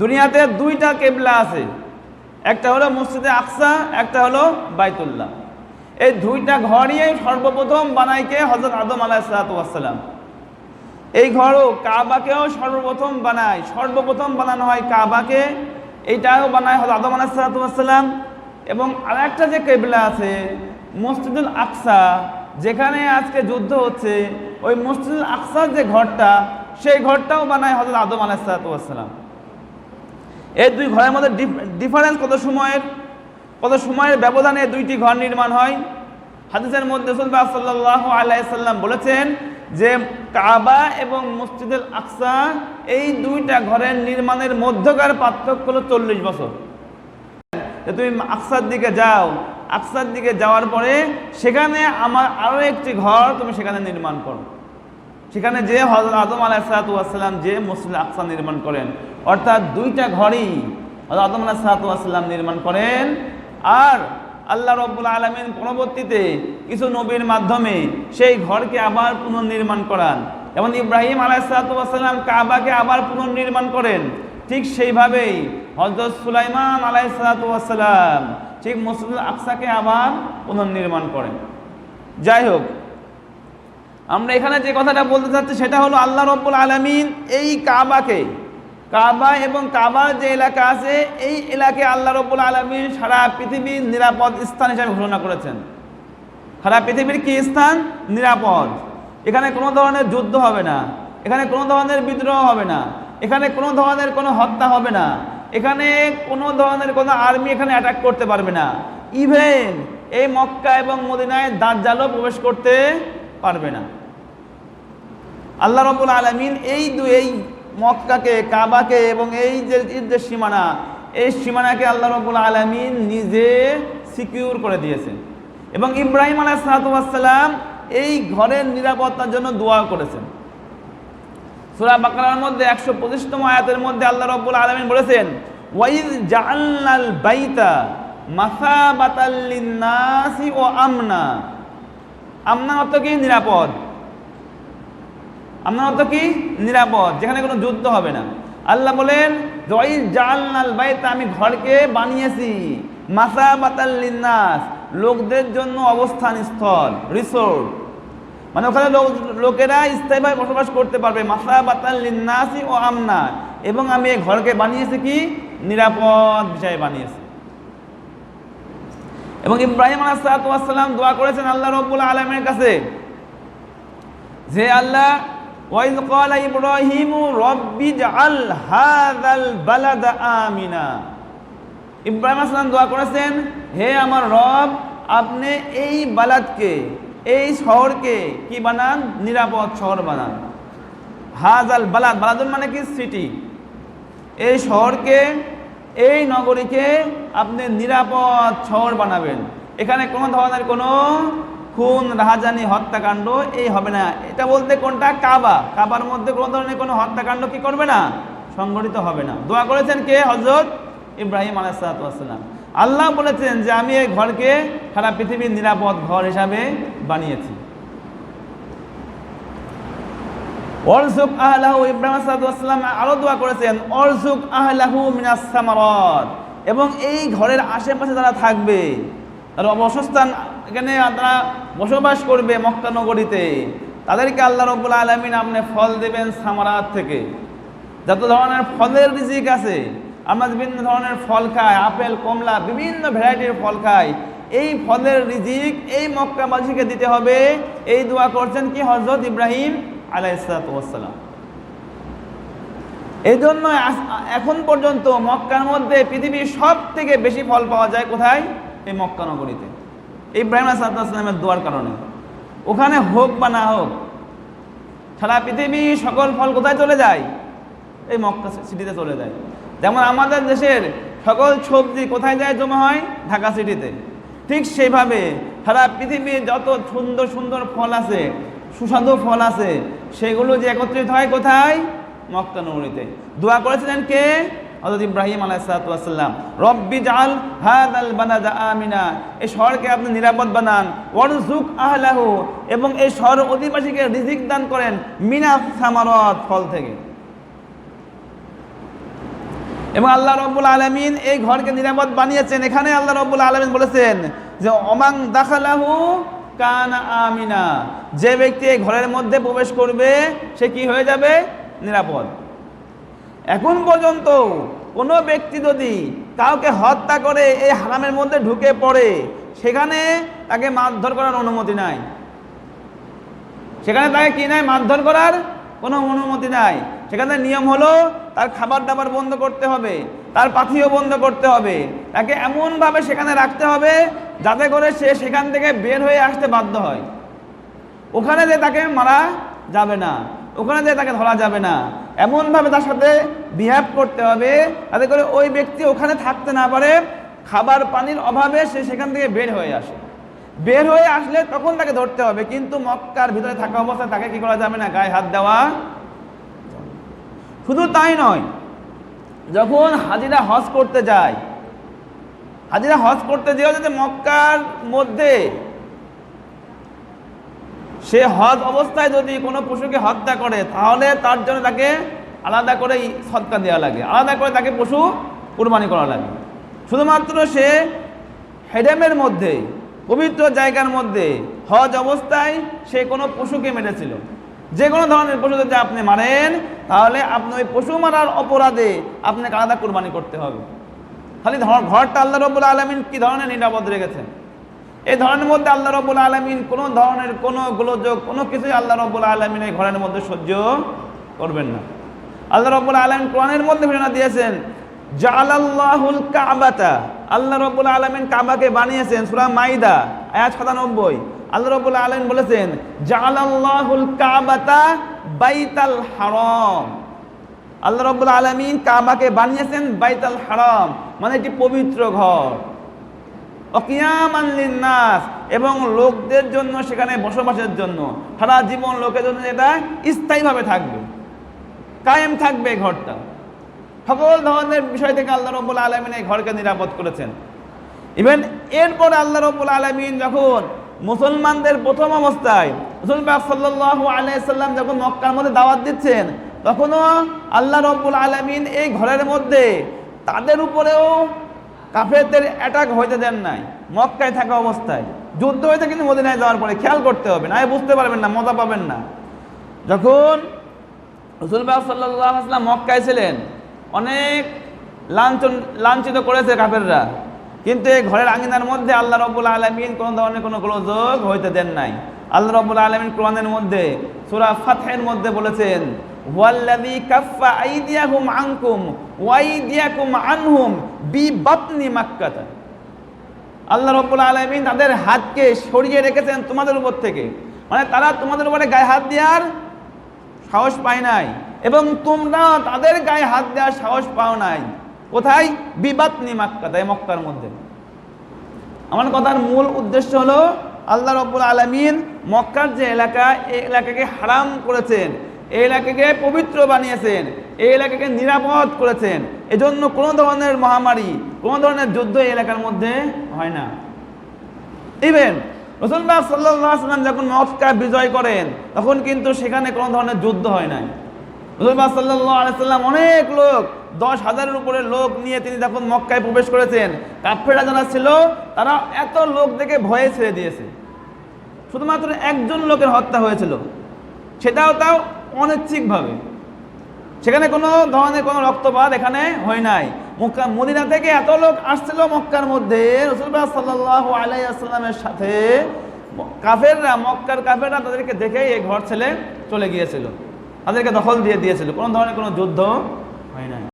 দুনিয়াতে দুইটা কেবলা আছে। একটা হলো মসজিদে আকসা, একটা হলো বাইতুল্লাহ। এই দুইটা ঘরই সর্বপ্রথম বানাইকে হজরত আদম আলাহিসাল্লাম এই ঘরও কাবাকেও সর্বপ্রথম বানায়। সর্বপ্রথম বানানো হয় কাবাকে এইটাও বানায় হজরত আদম আলাহিসাল্লাম এবং আরেকটা যে কেবলা আছে, মসজিদুল আকসা, যেখানে আজকে যুদ্ধ হচ্ছে, ওই মসজিদুল আকসার যে ঘরটা, সেই ঘরটাও বানায় হজরত আদম আলাহিসাল্লাম এই দুই ঘরের মধ্যে ডিফারেন্স কত সময়ের কত সময়ের ব্যবধানে দুইটি ঘর নির্মাণ হয়? হাদিসের মধ্যে সাল্লাহ আলাইসাল্লাম বলেছেন যে কাবা এবং মসজিদুল আকসা এই দুইটা ঘরের নির্মাণের মধ্যকার পার্থক্য হলো চল্লিশ বছর। যে তুমি আকসার দিকে যাও, আকসার দিকে যাওয়ার পরে সেখানে আমার আরও একটি ঘর তুমি সেখানে নির্মাণ করো। সেখানে যে হজরত আদম আলাহিসাল্লাম যে মসজিদ আকসা নির্মাণ করেন, অর্থাৎ দুইটা ঘরই হজরত আদম আলাহিসাল্লাম নির্মাণ করেন। আর আল্লাহ রব্বুল আলমিন পরবর্তীতে কিছু নবীর মাধ্যমে সেই ঘরকে আবার পুনর্নির্মাণ করান। যেমন ইব্রাহিম আলাইসালাম কাবাকে আবার পুনর্নির্মাণ করেন। ঠিক সেইভাবেই হজরত সুলাইমান আলাইসালাম ঠিক মসজিদ আকসাকে আবার পুনর্নির্মাণ করেন। যাই হোক আমরা এখানে যে কথাটা বলতে চাচ্ছি সেটা হলো আল্লাহ রব্বুল আলমিন এই কাবাকে, কাবা এবং কাবা যে এলাকা আছে, এই এলাকায় আল্লাহ রব্বুল আলমিন সারা পৃথিবীর নিরাপদ স্থান হিসাবে ঘোষণা করেছেন। সারা পৃথিবীর কি স্থান? নিরাপদ। এখানে কোনো ধরনের যুদ্ধ হবে না। এখানে কোনো ধরনের বিদ্রোহ হবে না। এখানে কোনো ধরনের কোনো হত্যা হবে না। এখানে কোনো ধরনের কোনো আর্মি এখানে অ্যাটাক করতে পারবে না। ইভেন এই মক্কা এবং মদিনায় দাঁড় প্রবেশ করতে পারবে না। আল্লাহ রবুল আলমিন এই দু, এই মক্কাকে, কাবাকে এবং এই যে যে সীমানা, এই সীমানাকে আল্লাহ রবুল আলমিন নিজে সিকিউর করে দিয়েছেন। এবং ইব্রাহিম আলাইসালাম এই ঘরের নিরাপত্তার জন্য দোয়া করেছেন। সুরা বাকার মধ্যে একশো পঁচিশতম আয়াতের মধ্যে আল্লাহ রব্বুল আলমিন বলেছেন, ওয়াইজ জাআল্লাল বাইতা মাসাবাতাল্লিন্নাসি ও আমনা। আমনা অর্থ কি? নিরাপদ। আমনা অর্থ কি? নিরাপদ, যেখানে কোনো যুদ্ধ হবে না। আল্লাহ বলেন ওয়াইজ জাআল্লাল বাইতা, আমি ঘরকে বানিয়েছি। মাসাবাতাল্লিন্নাস লোকদের জন্য অবস্থান স্থল, রিসোর্ট। মানে ওখানে লোকেরা স্থায়ীভাবে বসবাস করতে পারবে। মাসা বাতাল্লিনাসি ও আমনা। এবং আমি এই ঘরকে বানিয়েছি কি? নিরাপদ বিষয়ে বানিয়েছি। এবং ইব্রাহিম আলাহাতাম দোয়া করেছেন আল্লাহ রব্বুল আলমের কাছে। যে আল্লাহ ওয়াইজ ক্বালা ইব্রাহিমু রব্বি জাআল হাযাল বালাদা আমিনা। ইব্রাহিম আসলাম দোয়া করেছেন, হে আমার রব, আপনি এই বালাদকে, এই শহরকে কি বানান? নিরাপদ শহর বানান। হাজাল বালাদ বালাদুল মানে কি? সিটি। এই শহরকে, এই নগরীকে আপনি নিরাপদ শহর বানাবেন। এখানে কোনো ধরনের কোনো খুন, রাহাজানি, হত্যাকাণ্ড, এই হবে না। এটা বলতে কোনটা? কাবা। কাবার মধ্যে কোনো ধরনের কোনো হত্যাকাণ্ড কি করবে না? সংগঠিত হবে না। দোয়া করেছেন কে? হজরত ইব্রাহিম আলাইসালাম আল্লাহ বলেছেন যে, আমি এই ঘরকে সারা পৃথিবীর নিরাপদ ঘর হিসাবে বানিয়েছি। অরজুক আহলাহু, ইব্রাহিম সালাম আরও দোয়া করেছেন অরজুক আহলাহু মিনাস সামারত। এবং এই ঘরের আশেপাশে যারা থাকবে তারা অবস্থান এখানে তারা বসবাস করবে মক্কা নগরীতে। তাদেরকে আল্লাহ রব্বুল আলমিন আপনি ফল দেবেন সামারাত থেকে। যত ধরনের ফলের রিজিক আছে, আমরা বিভিন্ন ধরনের ফল খাই, আপেল, কমলা, বিভিন্ন ভ্যারাইটির ফল খাই। এই ফলের রিজিক এই মক্কাবাসীকে দিতে হবে। এই দোয়া করছেন কি হজরত ইব্রাহিম আলাইসালাম এই জন্য এখন পর্যন্ত মক্কার মধ্যে পৃথিবীর সব থেকে বেশি ফল পাওয়া যায় কোথায়? এই মক্কা নগরীতে। ইব্রাহিম আসালামের দোয়ার কারণে। ওখানে হোক বা না হোক, সারা পৃথিবী সকল ফল কোথায় চলে যায়? এই মক্কা সিটিতে চলে যায়। যেমন আমাদের দেশের সকল সবজি কোথায় যায় জমা হয়? ঢাকা সিটিতে ঠিক সেইভাবে সারা পৃথিবীর যত সুন্দর সুন্দর ফল আছে, সুস্বাদু ফল আছে, সেগুলো যে একত্রিত হয় কোথায়? মক্কা নগরীতে। দোয়া করেছিলেন কে? হজরত ইব্রাহিম আলাইসালাম রব্বি জাল হাদ আল বানাদা আমিনা, এই শহরকে আপনি নিরাপদ বানান ওয়ারজুক আহলাহু, এবং এই শহর অধিবাসীকে রিজিক দান করেন মিনা সামারত ফল থেকে। এবং আল্লাহ রব্বুল আলমিন এই ঘরকে নিরাপদ বানিয়েছেন। এখানে আল্লাহ রব্বুল আলমিন বলেছেন যে অমাং দাখালাহু কানা আমিনা যে ব্যক্তি এই ঘরের মধ্যে প্রবেশ করবে, সে কি হয়ে যাবে? নিরাপদ। এখন পর্যন্ত কোনো ব্যক্তি যদি কাউকে হত্যা করে এই হারামের মধ্যে ঢুকে পড়ে, সেখানে তাকে মারধর করার অনুমতি নাই। সেখানে তাকে কি নাই? মারধর করার কোনো অনুমতি নাই। সেখানে নিয়ম হলো তার খাবার দাবার বন্ধ করতে হবে, তার পাথিও বন্ধ করতে হবে, তাকে এমনভাবে সেখানে রাখতে হবে যাতে করে সে সেখান থেকে বের হয়ে আসতে বাধ্য হয়। ওখানে যে তাকে মারা যাবে না, ওখানে যে তাকে ধরা যাবে না এমনভাবে তার সাথে বিহেভ করতে হবে যাতে করে ওই ব্যক্তি ওখানে থাকতে না পারে, খাবার পানির অভাবে সে সেখান থেকে বের হয়ে আসে। বের হয়ে আসলে তখন তাকে ধরতে হবে, কিন্তু মক্কার ভিতরে থাকা অবস্থায় তাকে কি করা যাবে না? গায়ে হাত দেওয়া শুধু তাই নয়, যখন হাজিরা হজ করতে যায়, হাজিরা হজ করতে যেও যদি মক্কার মধ্যে সে হজ অবস্থায় যদি কোনো পশুকে হত্যা করে, তাহলে তার জন্য তাকে আলাদা করে সৎকা দেওয়া লাগে। আলাদা করে তাকে পশু কুরবানি করা লাগে। শুধুমাত্র সে হেডেমের মধ্যে, পবিত্র জায়গার মধ্যে হজ অবস্থায় সে কোনো পশুকে মেরেছিল। যে কোনো ধরনের পশু যদি আপনি মারেন, তাহলে আপনি ওই পশু মারার অপরাধে আপনাকে আলাদা কুরবানি করতে হবে। খালি ঘরটা আল্লাহ রবুল আলমিন কি ধরনের নিরাপদ রেখেছেন? এই ধরনের মধ্যে আল্লাহ রবুল আলমিন কোনো ধরনের কোনো গোলযোগ, কোনো কিছুই আল্লাহ রবুল আলমিন এই ঘরের মধ্যে সহ্য করবেন না। আল্লাহ রবুল আলমিন কোরআনের মধ্যে ঘোষণা দিয়েছেন জালাল্লাহুল কাবাতা। আল্লাহ রবুল আলমিন কাবাকে বানিয়েছেন, সুরা মাইদা, আয়াত সাতানব্বই। আল্লাহ রবুল আলমিন বলেছেন জালাল্লাহুল কাবাতা বাইতাল হারম। আল্লাহ রব্বুল আলমিন কাবাকে বানিয়েছেন বাইতাল হারাম মানে একটি পবিত্র ঘর। নাস এবং লোকদের জন্য সেখানে বসবাসের জন্য। সারা জীবন লোকের জন্য এটা স্থায়ীভাবে থাকবে। কায়েম থাকবে ঘরটা। সকল ধরনের বিষয় থেকে আল্লাহ রব্বুল আলমিন এই ঘরকে নিরাপদ করেছেন। ইভেন এরপর আল্লাহ রব্বুল আলমিন যখন মুসলমানদের প্রথম অবস্থায় মুসলমান সাল্লাহ আলাইসাল্লাম যখন মক্কার মধ্যে দাওয়াত দিচ্ছেন, তখনও আল্লাহ রব্বুল আলমিন এই ঘরের মধ্যে তাদের উপরেও কাফেরদের অ্যাটাক হইতে দেন নাই। মক্কায় থাকা অবস্থায়। যুদ্ধ হয়েছে কিন্তু মদিনায় যাওয়ার পরে খেয়াল করতে হবে, না বুঝতে পারবেন না, মজা পাবেন না। যখন রসুলবাহ সাল্লাহ আসলাম মক্কায় ছিলেন, অনেক লাঞ্ছন লাঞ্ছিত করেছে কাফেররা। কিন্তু এই ঘরের আঙিনার মধ্যে আল্লাহ রব্বুল আলমিন কোনো ধরনের কোনো গোলযোগ হইতে দেন নাই। আল্লাহ রব্বুল আলমিন কোরআনের মধ্যে, সুরা ফাতহের মধ্যে বলেছেন ওয়াল্লাযী কাফফা আইদিয়াহুম আনকুম ওয়াইদিয়াকুম আনহুম বিবাতনি মাক্কাত আল্লাহ রব্বুল আলমিন তাদের হাতকে সরিয়ে রেখেছেন তোমাদের উপর থেকে। মানে তারা তোমাদের উপরে গায়ে হাত দেওয়ার সাহস পায় নাই এবং তোমরা তাদের গায়ে হাত দেওয়ার সাহস পাও নাই। কোথায়? বিবাদ নি মাক্কা তাই মক্কার মধ্যে। আমার কথার মূল উদ্দেশ্য হলো, আল্লাহ রব্বুল আলমিন মক্কার যে এলাকা, এই এলাকাকে হারাম করেছেন। এই এলাকাকে পবিত্র বানিয়েছেন। এই এলাকাকে নিরাপদ করেছেন। এজন্য কোনো ধরনের মহামারী, কোনো ধরনের যুদ্ধ এই এলাকার মধ্যে হয় না। ইভেন রসুল্লাহ সাল্লাম যখন মক্কা বিজয় করেন, তখন কিন্তু সেখানে কোনো ধরনের যুদ্ধ হয় নাই। রসুল্লাহ সাল্লাহ আলাইসাল্লাম অনেক লোক, দশ হাজারের উপরে লোক নিয়ে তিনি যখন মক্কায় প্রবেশ করেছেন কাফেরা যারা ছিল, তারা এত লোক দেখে ভয়ে ছেড়ে দিয়েছে। শুধুমাত্র একজন লোকের হত্যা হয়েছিল। সেটাও তাও অনিচ্ছিকভাবে। সেখানে কোনো ধরনের কোনো রক্তপাত এখানে হয় নাই। মক্কা মদিনা থেকে এত লোক আসছিল মক্কার মধ্যে। রসুলবাহ সাল্লাহ আলাইসাল্লামের সাথে কাফেররা, মক্কার কাফেররা তাদেরকে দেখেই এই ঘর ছেলে চলে গিয়েছিল। তাদেরকে দখল দিয়ে দিয়েছিল। কোনো ধরনের কোনো যুদ্ধ হয় নাই।